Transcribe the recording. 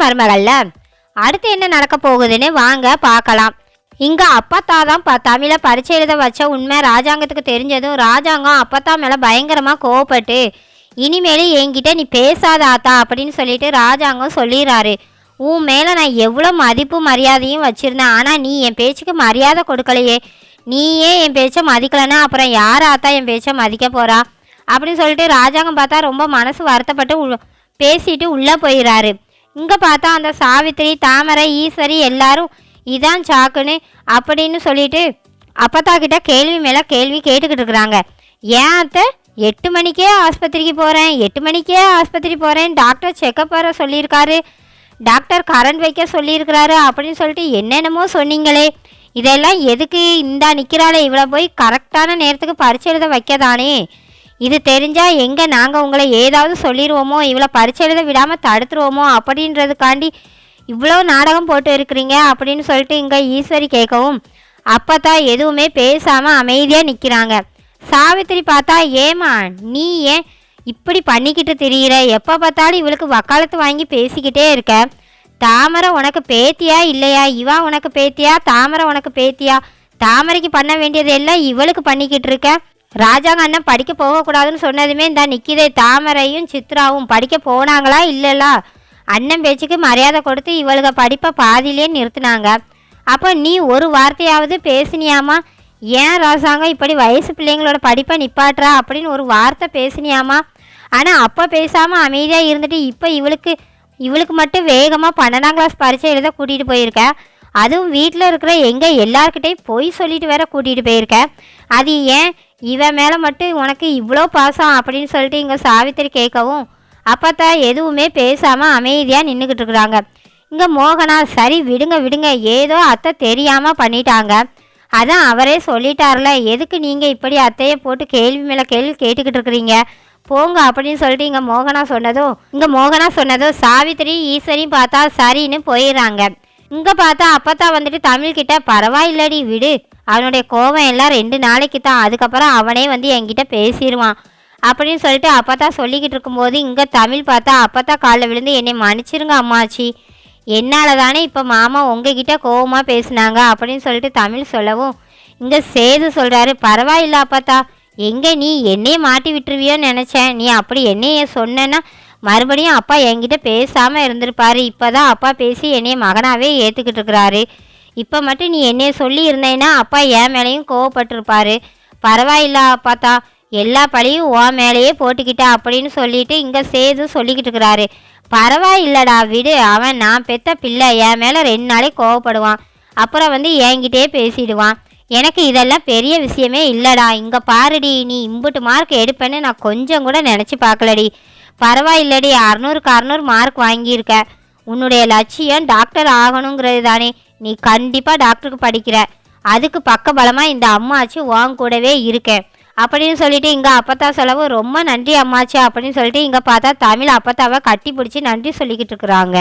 மருமகள்ல. அடுத்து என்ன நடக்க போகுதுன்னு வாங்க பார்க்கலாம். இங்க அப்பத்தா தான் ப தமிழை பரிச்சை எழுத வச்ச உண்மை ராஜாங்கத்துக்கு தெரிஞ்சதும் ராஜாங்கம் அப்பத்தா மேலே பயங்கரமாக கோவப்பட்டு இனிமேல் என்கிட்ட நீ பேசாத ஆத்தா அப்படின்னு சொல்லிட்டு ராஜாங்கம் சொல்லிடுறாரு உன் மேலே நான் எவ்வளோ மதிப்பு மரியாதையும் வச்சுருந்தேன். ஆனால் நீ என் பேச்சுக்கு மரியாதை கொடுக்கலையே. நீயே என் பேச்சை மதிக்கலைன்னா அப்புறம் யார் ஆத்தா என் பேச்சை மதிக்க போகிறா அப்படின்னு சொல்லிட்டு ராஜாங்கம் பார்த்தா ரொம்ப மனசு வருத்தப்பட்டு உ- பேசிட்டு உள்ளே போயிடுறாரு இங்கே பார்த்தா அந்த சாவித்திரி தாமரை ஈஸ்வரி எல்லாரும் இதான் சாக்குன்னு அப்படின்னு சொல்லிட்டு அப்பத்தா கிட்ட கேள்வி மேலே கேள்வி கேட்டுக்கிட்டு இருக்கிறாங்க. ஏன் அத்தை? எட்டு மணிக்கே ஆஸ்பத்திரிக்கு போகிறேன் எட்டு மணிக்கே ஆஸ்பத்திரி போகிறேன் டாக்டர் செக்கப் வர சொல்லியிருக்காரு டாக்டர் கரண்ட் வைக்க சொல்லியிருக்கிறாரு அப்படின்னு சொல்லிட்டு என்னென்னமோ சொன்னீங்களே. இதெல்லாம் எதுக்கு? இந்தா நிற்கிறாளே இவ்வளோ போய் கரெக்டான நேரத்துக்கு பரிச்சை எழுத வைக்கதானே? இது தெரிஞ்சால் எங்கே நாங்கள் உங்களை ஏதாவது சொல்லிடுவோமோ இவ்வளோ பரிச்சை எழுத விடாமல் தடுத்துருவோமோ அப்படின்றதுக்காண்டி இவ்வளோ நாடகம் போட்டு இருக்கிறீங்க அப்படின்னு சொல்லிட்டு இங்கே ஈஸ்வரி கேட்கவும் அப்போ தான் எதுவுமே பேசாமல் அமைதியாக நிற்கிறாங்க சாவித்திரி பார்த்தா ஏமா நீ ஏன் இப்படி பண்ணிக்கிட்டு திரியிற? எப்போ பார்த்தாலும் இவளுக்கு வக்காலத்து வாங்கி பேசிக்கிட்டே இருக்க. தாமரை உனக்கு பேத்தியா இல்லையா? இவா உனக்கு பேத்தியா? தாமரை உனக்கு பேத்தியா? தாமரைக்கு பண்ண வேண்டியது எல்லாம் இவளுக்கு பண்ணிக்கிட்டு இருக்க. ராஜாங்க அண்ணன் படிக்க போகக்கூடாதுன்னு சொன்னதுமே இந்த நிக்கிதை. தாமரையும் சித்ராவும் படிக்க போனாங்களா இல்லைலா அண்ணன் பேச்சுக்கு மரியாதை கொடுத்து இவளுக படிப்பை பாதியிலே நிறுத்தினாங்க. அப்போ நீ ஒரு வார்த்தையாவது பேசினியாமா? ஏன் ராசாங்க இப்படி வயசு பிள்ளைங்களோட படிப்பை நிப்பாட்டுறா அப்படின்னு ஒரு வார்த்தை பேசினியாமா? ஆனால் அப்போ பேசாமல் அமைதியாக இருந்துட்டு இப்போ இவளுக்கு இவளுக்கு மட்டும் வேகமாக பன்னெண்டாம் கிளாஸ் பரீட்சை எழுத கூட்டிகிட்டு போயிருக்கேன் அதுவும் வீட்டில் இருக்கிற எங்கே எல்லாருக்கிட்டையும் பொய் சொல்லிட்டு வேற கூட்டிகிட்டு போயிருக்கேன் அது ஏன் இவன் மேலே மட்டும் உனக்கு இவ்வளோ பாசம் அப்படின்னு சொல்லிட்டு இங்கே சாவித்திரி கேட்கவும் அப்பத்தா எதுவுமே பேசாமல் அமைதியாக நின்றுக்கிட்டு இருக்கிறாங்க. இங்கே மோகனா சரி விடுங்க விடுங்க. ஏதோ அத்தை தெரியாமல் பண்ணிட்டாங்க. அதான் அவரே சொல்லிட்டார்ல. எதுக்கு நீங்கள் இப்படி அத்தையை போட்டு கேள்வி மேலே கேள்வி கேட்டுக்கிட்டு இருக்கிறீங்க? போங்க அப்படின்னு சொல்லிட்டு இங்கே மோகனா சொன்னதோ இங்கே மோகனா சொன்னதோ சாவித்திரி ஈஸ்வரியும் பார்த்தா சரின்னு போயிடுறாங்க. இங்கே பார்த்தா அப்பத்தா வந்துட்டு தமிழ்கிட்ட பரவாயில்லடி விடு. அவனுடைய கோபம் எல்லாம் ரெண்டு நாளைக்கு தான் அதுக்கப்புறம் அவனே வந்து என்கிட்ட பேசிடுவான் அப்படின்னு சொல்லிட்டு அப்பத்தா சொல்லிக்கிட்டு இருக்கும்போது இங்கே தமிழ் பார்த்தா அப்பத்தா காலில் விழுந்து என்னை மன்னிச்சிருங்க அம்மாச்சி. என்னால் தானே இப்போ மாமா உங்ககிட்ட கோவமாக பேசினாங்க? அப்படின்னு சொல்லிட்டு தமிழ் சொல்லவும் இங்கே சேது சொல்கிறாரு பரவாயில்ல அப்பத்தா. எங்கே நீ என்னையே மாட்டி விட்டுருவியோன்னு நினச்சேன் நீ அப்படி என்னைய சொன்னேன்னா மறுபடியும் அப்பா என்கிட்ட பேசாமல் இருந்திருப்பாரு. இப்போ தான் அப்பா பேசி என்னைய மகனாகவே ஏற்றுக்கிட்டு இருக்கிறாரு. இப்போ மட்டும் நீ என்னைய சொல்லி இருந்தேன்னா அப்பா என் மேலேயும் கோவப்பட்டிருப்பாரு. பரவாயில்ல அப்பாத்தா எல்லா பழியும் உன் மேலேயே போட்டுக்கிட்டா அப்படின்னு சொல்லிட்டு இங்கே சேது சொல்லிக்கிட்டு இருக்கிறாரு. பரவாயில்லடா விடு அவன் நான் பெத்த பிள்ளை என் மேலே ரெண்டு நாளே கோவப்படுவான். அப்புறம் வந்து என்கிட்டே பேசிடுவான். எனக்கு இதெல்லாம் பெரிய விஷயமே இல்லைடா. இங்கே பாருடி நீ இம்புட்டு மார்க் எடுப்பேன்னு நான் கொஞ்சம் கூட நினச்சி பார்க்கலடி. பரவாயில்லடி அறநூறுக்கு அறநூறு மார்க் வாங்கியிருக்க. உன்னுடைய லட்சியம் டாக்டர் ஆகணுங்கிறது தானே நீ கண்டிப்பாக டாக்டருக்கு படிக்கிற. அதுக்கு பக்கபலமாக இந்த அம்மாச்சி உன் கூடவே இருக்கேன் அப்படின்னு சொல்லிட்டு இங்கே அப்பத்தா செலவு ரொம்ப நன்றி அம்மாச்சி அப்படின்னு சொல்லிட்டு இங்கே பார்த்தா தமிழ் அப்பத்தாவை கட்டி பிடிச்சி நன்றி சொல்லிக்கிட்டு இருக்கிறாங்க.